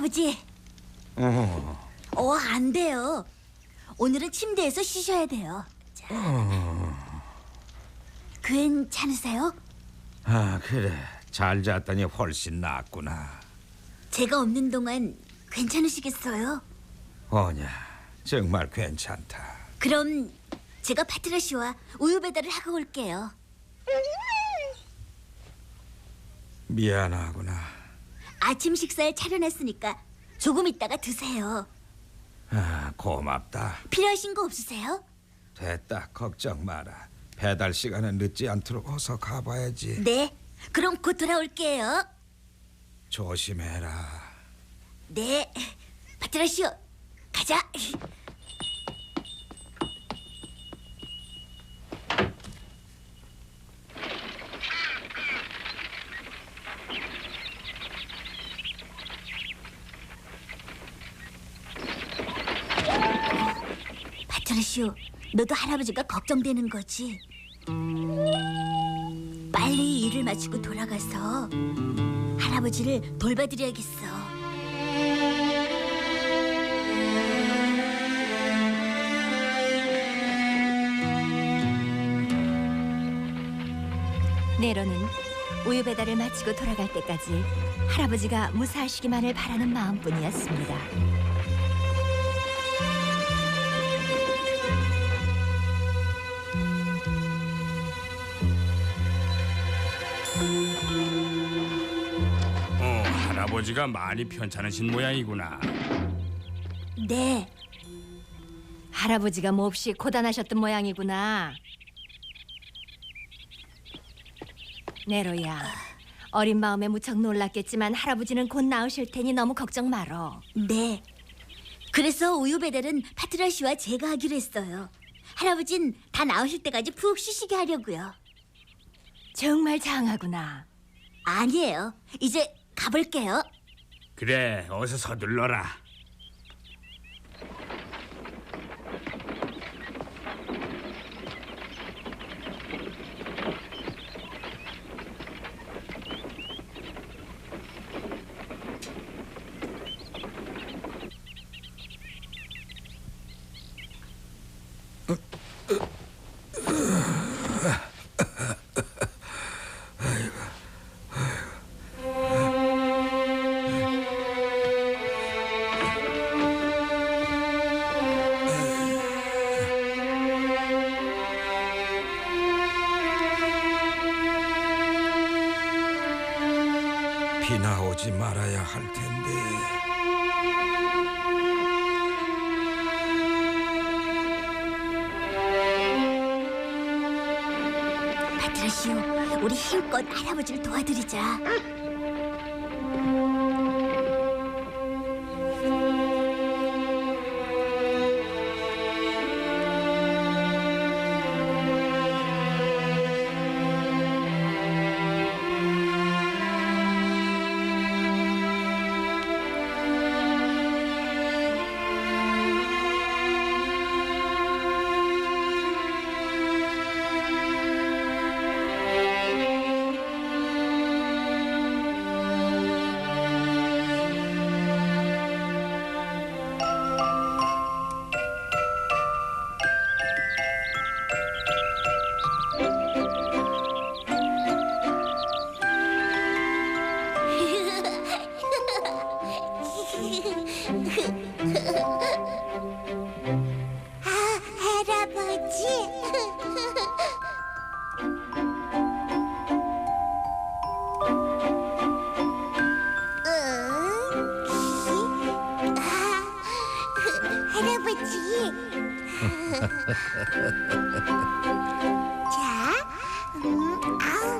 할아버지. 어, 어, 안 돼요. 오늘은 침대에서 쉬셔야 돼요. 자. 괜찮으세요? 아 그래 잘 잤더니 훨씬 낫구나. 제가 없는 동안 괜찮으시겠어요? 어냐 정말 괜찮다. 그럼 제가 파트라 씨와 우유 배달을 하고 올게요. 미안하구나. 아침 식사를 차려놨으니까 조금 있다가 드세요. 아 고맙다. 필요하신 거 없으세요? 됐다 걱정 마라. 배달 시간은 늦지 않도록 어서 가봐야지. 네. 그럼 곧 돌아올게요. 조심해라. 네. 씨, 가자. 파트라쇼, 너도 할아버지가 걱정되는 거지? 빨리 일을 마치고 돌아가서 할아버지를 돌봐드려야겠어. 네로는 우유 배달을 마치고 돌아갈 때까지 할아버지가 무사하시기만을 바라는 마음뿐이었습니다. 아버지가 많이 편찮으신 모양이구나. 네, 할아버지가 몹시 고단하셨던 모양이구나. 네로야, 어린 마음에 무척 놀랐겠지만 할아버지는 곧 나으실 테니 너무 걱정 말어. 네. 그래서 우유 배달은 파트라 씨와 제가 하기로 했어요. 할아버진 다 나오실 때까지 푹 쉬시게 하려고요. 정말 장하구나. 아니에요. 이제 가볼게요. 그래, 어서 서둘러라. 오지 말아야 할 텐데. 씨, 우리 힘껏 할아버지를 도와드리자. 할아버지. 자, 음, 아음.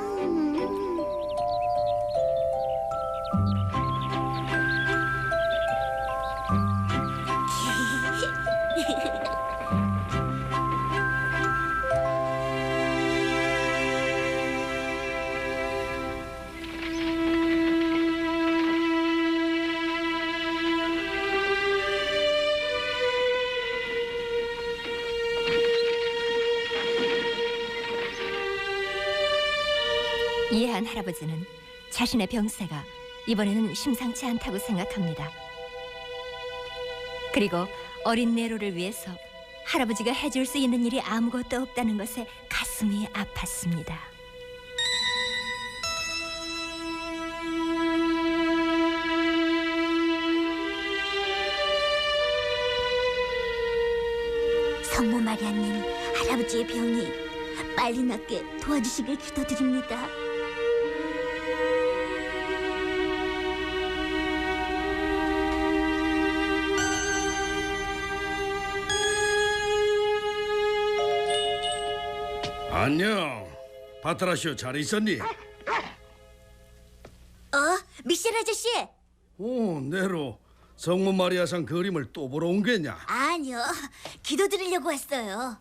자신의 병세가 이번에는 심상치 않다고 생각합니다. 그리고 어린 네로를 위해서 할아버지가 해줄 수 있는 일이 아무것도 없다는 것에 가슴이 아팠습니다. 성모 마리아님, 할아버지의 병이 빨리 낫게 도와주시길 기도드립니다. 안녕. 바트라시오 잘 있었니? 어, 미셸 아저씨? 오, 네로. 성모 마리아상 그림을 또 보러 온 게냐? 아니요, 기도 드리려고 왔어요.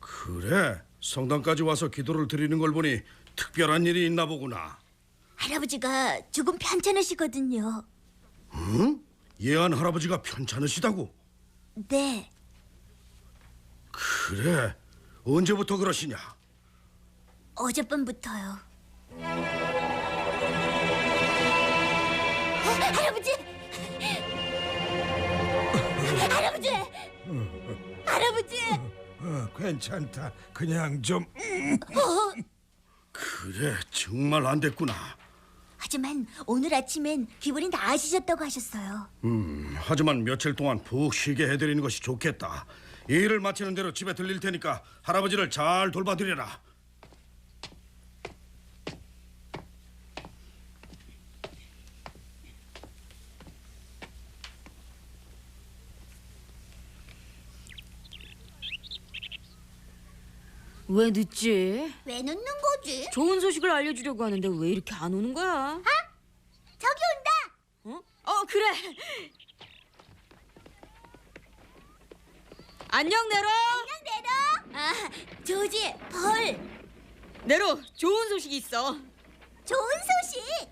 그래. 성당까지 와서 기도를 드리는 걸 보니 특별한 일이 있나 보구나. 할아버지가 조금 편찮으시거든요. 예한 할아버지가 편찮으시다고? 네, 그래. 언제부터 그러시냐? 어젯밤부터요. 어, 할아버지! 할아버지! 할아버지! 어, 괜찮다. 그냥 좀 그래, 정말 안 됐구나. 하지만 오늘 아침엔 기분이 나아지셨다고 하셨어요. 음, 하지만 며칠 동안 푹 쉬게 해드리는 것이 좋겠다. 이 일을 마치는 대로 집에 들릴 테니까 할아버지를 잘 돌봐드려라. 왜 늦지? 왜 늦는 거지? 좋은 소식을 알려주려고 하는데 왜 이렇게 안 오는 거야? 저기 온다! 어? 어 그래. 안녕 네로. 내려! 아, 조지, 펄! 네로 좋은 소식이 있어. 좋은 소식!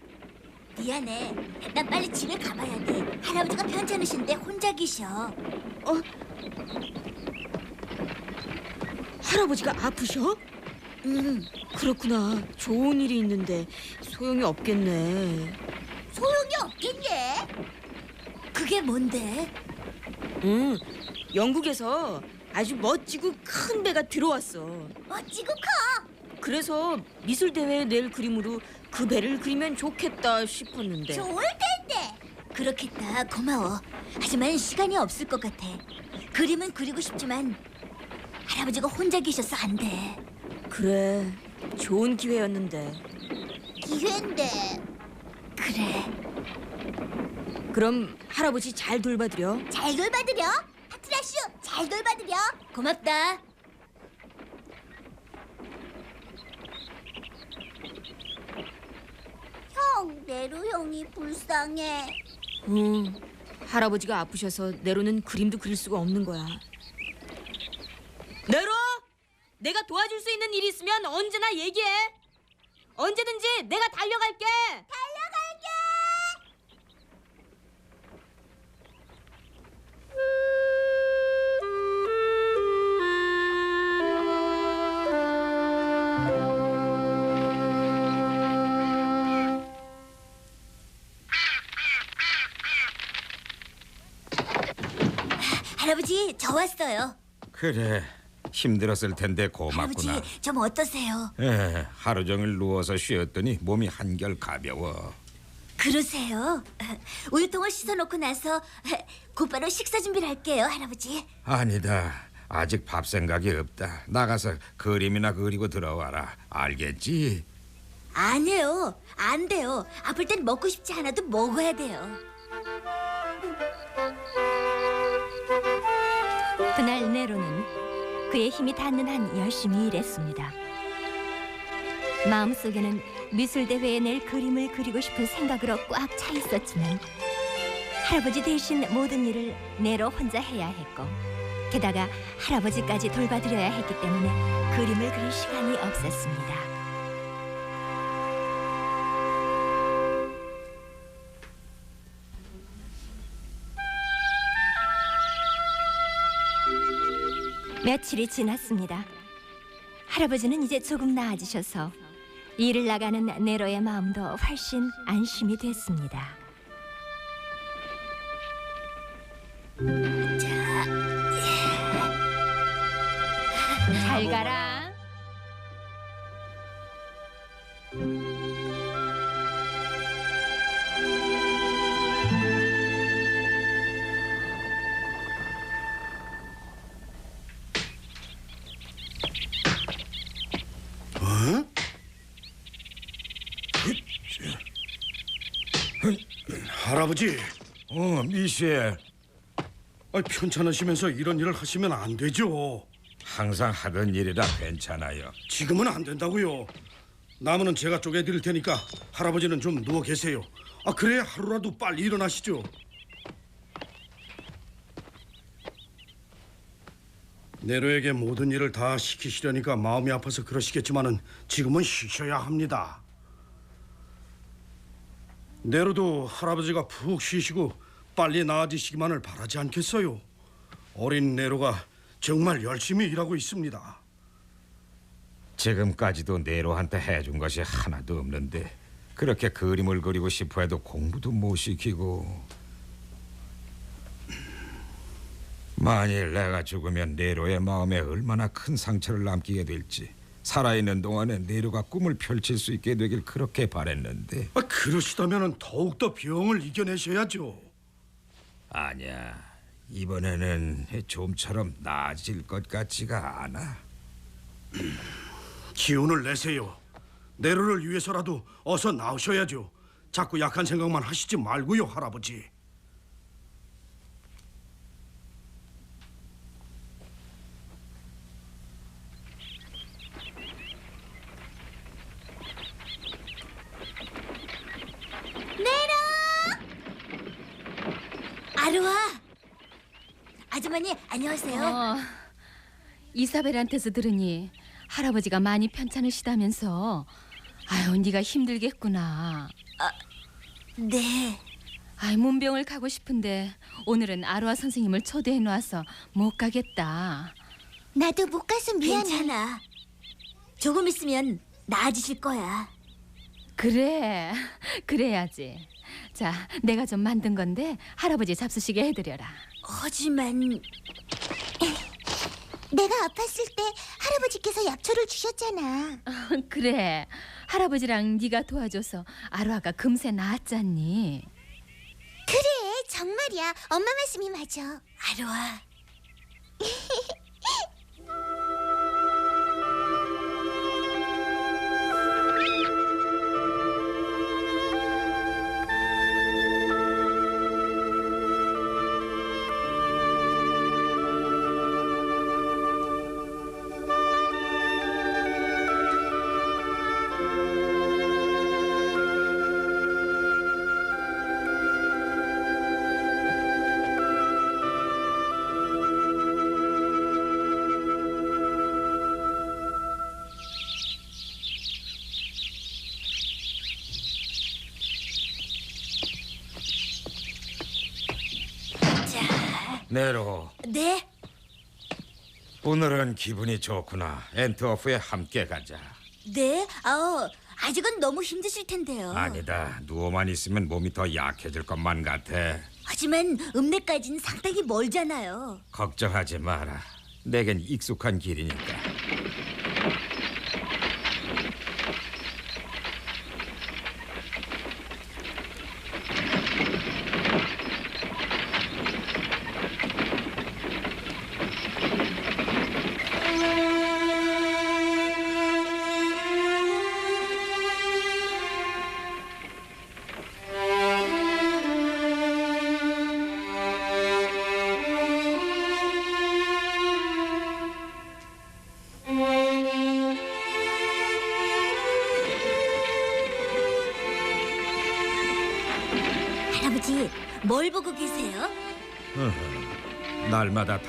미안해. 난 빨리 집에 가봐야 돼. 할아버지가 편찮으신데 혼자 계셔. 할아버지가 아프셔? 음, 그렇구나. 좋은 일이 있는데 소용이 없겠네. 소용이 없겠네. 그게 뭔데? 응. 영국에서 아주 멋지고 큰 배가 들어왔어. 어찌고 커? 그래서 미술 대회에 낼 그림으로 그 배를 그리면 좋겠다 싶었는데. 좋을 텐데. 그렇겠다. 고마워. 하지만 시간이 없을 것 같아. 그림은 그리고 싶지만 할아버지가 혼자 계셔서 안 돼. 그래. 좋은 기회였는데. 기회인데. 그래. 그럼 할아버지 잘 돌봐드려. 잘 돌봐드려. 파트라슈 잘 돌봐드려. 고맙다. 형, 네루 형이 불쌍해. 응. 할아버지가 아프셔서 네로는 그림도 그릴 수가 없는 거야. 네로! 내가 도와줄 수 있는 일이 있으면 언제나 얘기해. 언제든지 내가 달려갈게. 달려갈게. 할아버지, 저 왔어요. 그래. 힘들었을 텐데 고맙구나. 할아버지, 좀 어떠세요? 에, 하루 종일 누워서 쉬었더니 몸이 한결 가벼워. 그러세요? 우유통을 씻어놓고 나서 곧바로 식사 준비를 할게요, 할아버지. 아니다. 아직 밥 생각이 없다. 나가서 그림이나 그리고 들어와라. 알겠지? 아니에요, 안 돼요. 아플 땐 먹고 싶지 않아도 먹어야 돼요. 그날 네로는 그의 힘이 닿는 한 열심히 일했습니다. 마음속에는 미술 대회에 낼 그림을 그리고 싶은 생각으로 꽉 차 있었지만 할아버지 대신 모든 일을 네로 혼자 해야 했고 게다가 할아버지까지 돌봐드려야 했기 때문에 그림을 그릴 시간이 없었습니다. 며칠이 지났습니다. 할아버지는 이제 조금 나아지셔서 일을 나가는 네로의 마음도 훨씬 안심이 됐습니다. 예. 잘 가라. 아버지, 어, 미셸. 아, 편찮으시면서 이런 일을 하시면 안 되죠. 항상 하던 일이라 괜찮아요. 지금은 안 된다고요. 나무는 제가 쪼개드릴 테니까 할아버지는 좀 누워 계세요. 아 그래야 하루라도 빨리 일어나시죠. 네로에게 모든 일을 다 시키시려니까 마음이 아파서 그러시겠지만은 지금은 쉬셔야 합니다. 네로도 할아버지가 푹 쉬시고 빨리 나아지시기만을 바라지 않겠어요. 어린 네로가 정말 열심히 일하고 있습니다. 지금까지도 네로한테 해준 것이 하나도 없는데 그렇게 그림을 그리고 싶어 해도 공부도 못 시키고 만일 내가 죽으면 네로의 마음에 얼마나 큰 상처를 남기게 될지 살아있는 동안에 네로가 꿈을 펼칠 수 있게 되길 그렇게 바랬는데 아, 그러시다면 더욱더 병을 이겨내셔야죠. 아니야 이번에는 좀처럼 나아질 것 같지가 않아 기운을 내세요. 내로를 위해서라도 어서 나오셔야죠. 자꾸 약한 생각만 하시지 말고요, 할아버지. 아루아. 아주머니 안녕하세요. 어, 이사벨한테서 들으니 할아버지가 많이 편찮으시다면서 아유 네가 힘들겠구나 네. 아이 문병을 가고 싶은데 오늘은 아루아 선생님을 초대해 놔서 못 가겠다 나도 못 가서 미안해. 괜찮아. 조금 있으면 나아지실 거야. 그래 그래야지 자 내가 좀 만든 건데 할아버지 잡수시게 해드려라 하지만 내가 아팠을 때 할아버지께서 약초를 주셨잖아. 그래 할아버지랑 네가 도와줘서 아루아가 금세 나았잖니 그래, 정말이야. 엄마 말씀이 맞아. 아루아. 네로 네. 오늘은 기분이 좋구나 엔트워프에 함께 가자 네. 아우, 아직은 너무 힘드실 텐데요. 아니다 누워만 있으면 몸이 더 약해질 것만 같아 하지만 읍내까지는 상당히 멀잖아요. 걱정하지 마라 내겐 익숙한 길이니까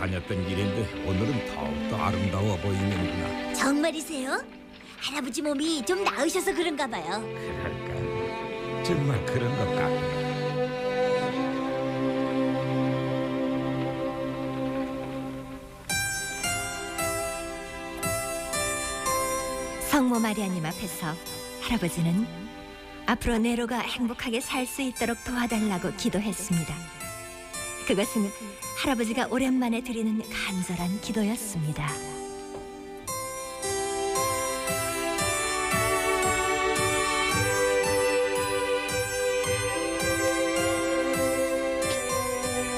다 다녔던 길인데 오늘은 더욱더 아름다워 보이는구나 정말이세요? 할아버지 몸이 좀 나으셔서 그런가 봐요. 그럴까 정말 그런 것 같아 성모 마리아님 앞에서 할아버지는 앞으로 네로가 행복하게 살 수 있도록 도와달라고 기도했습니다. 그것은 할아버지가 오랜만에 드리는 간절한 기도였습니다.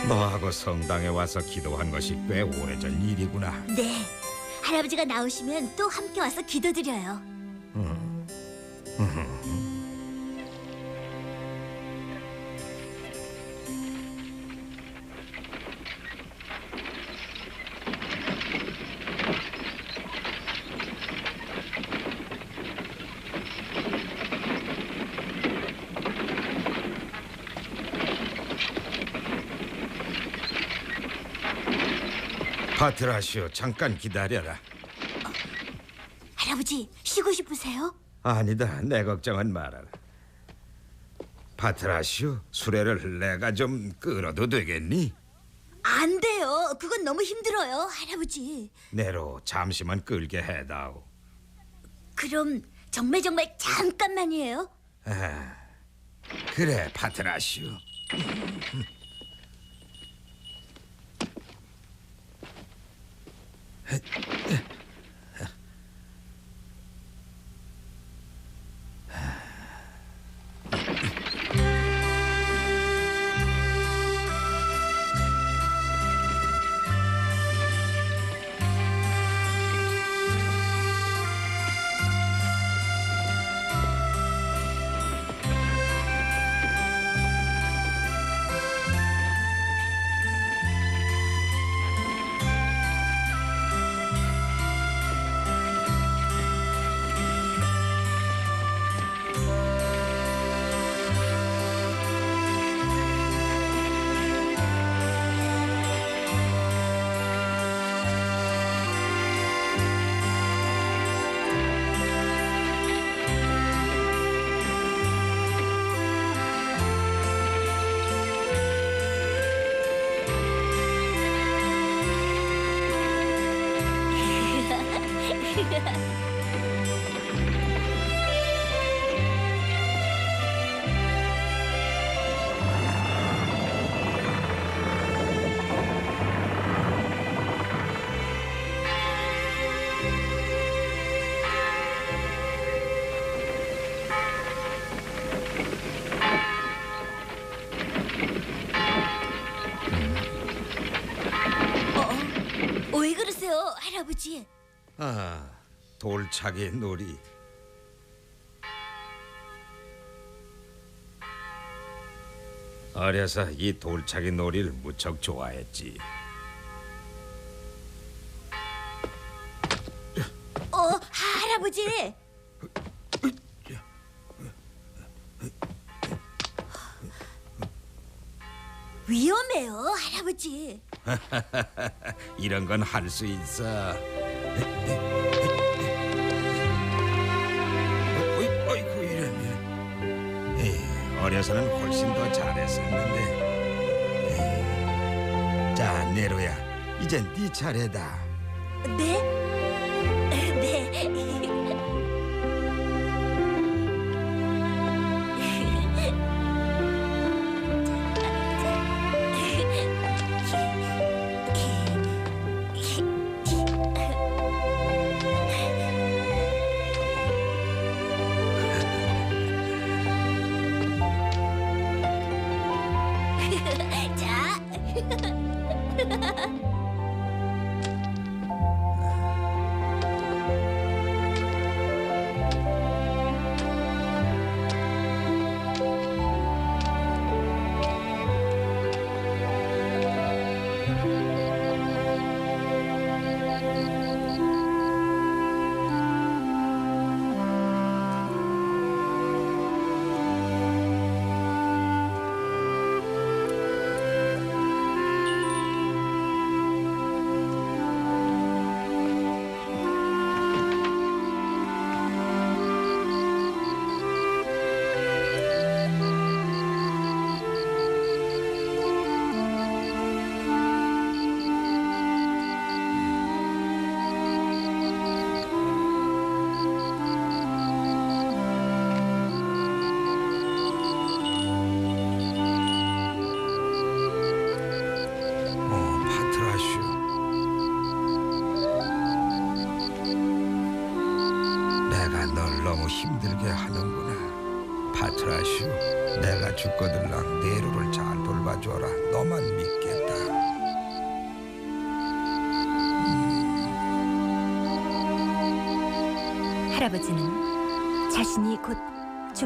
너하고 성당에 와서 기도한 것이 꽤 오래전 일이구나. 네, 할아버지가 나오시면 또 함께 와서 기도드려요. 음. 음. 음. 트라시오, 잠깐 기다려라. 할아버지, 쉬고 싶으세요? 아니다, 내 걱정은 말아라. 파트라시오, 수레를 내가 좀 끌어도 되겠니? 안 돼요. 그건 너무 힘들어요, 할아버지. 내로 잠시만 끌게 해다오. 그럼 정말 정말 잠깐만이에요. 아, 그래, 파트라시오. 어, 아버지? 아, 돌차기 놀이. 어려서 이 돌차기 놀이를 무척 좋아했지. 어, 할아버지. 위험해요, 할아버지. 이런 건 할 수 있어. 어이, 어이구 이런. 에이, 어려서는 훨씬 더 잘했었는데. 자, 네로야, 이젠 네 차례다. 네? 네. 자. 아트라슈,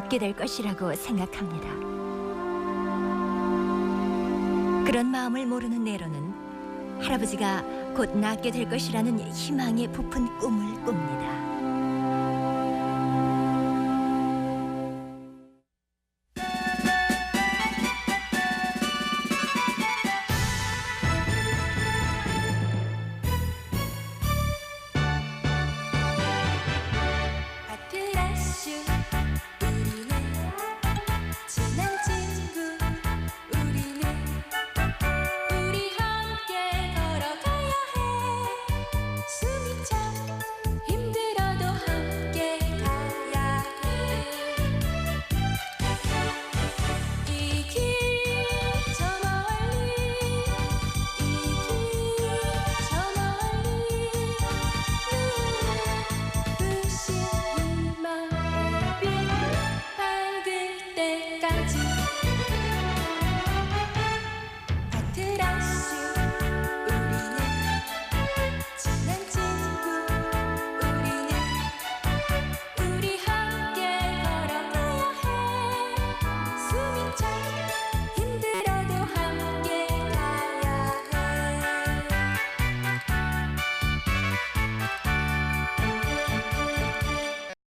죽게 될 것이라고 생각합니다. 그런 마음을 모르는 네로는 할아버지가 곧 낫게 될 것이라는 희망에 부푼 꿈을 꿉니다.